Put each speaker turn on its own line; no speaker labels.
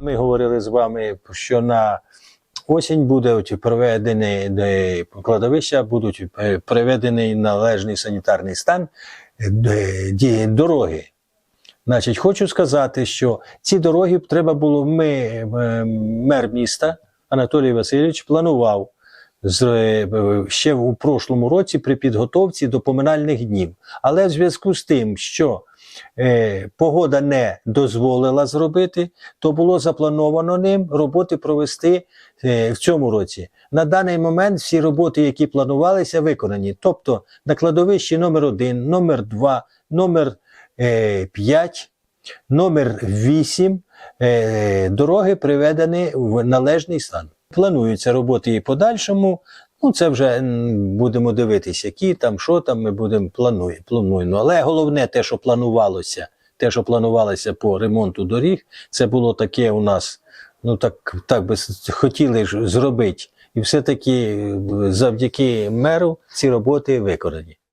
Ми говорили з вами, що на осінь будуть проведені де кладовища, будуть е, приведений належний санітарний стан дороги. Значить, хочу сказати, що ці дороги треба було ми, е, мер міста Анатолій Васильович планував е, ще у прошлому році при підготовці до поминальних днів. Але в зв'язку з тим, що е, погода не дозволила зробити, то було заплановано ним роботи провести е, в цьому році. На даний момент всі роботи, які планувалися, виконані. Тобто на кладовищі номер 1 номер 2 номер 5, номер 8 е, дороги приведені в належний стан. Плануються роботи і подальшому. Ну, це вже будемо дивитися, які там, що там ми будемо плануємо. плануємо. Але головне те, що планувалося, те, що планувалося по ремонту доріг, це було таке у нас, ну так, так би хотіли ж зробити. І все-таки завдяки меру ці роботи виконані.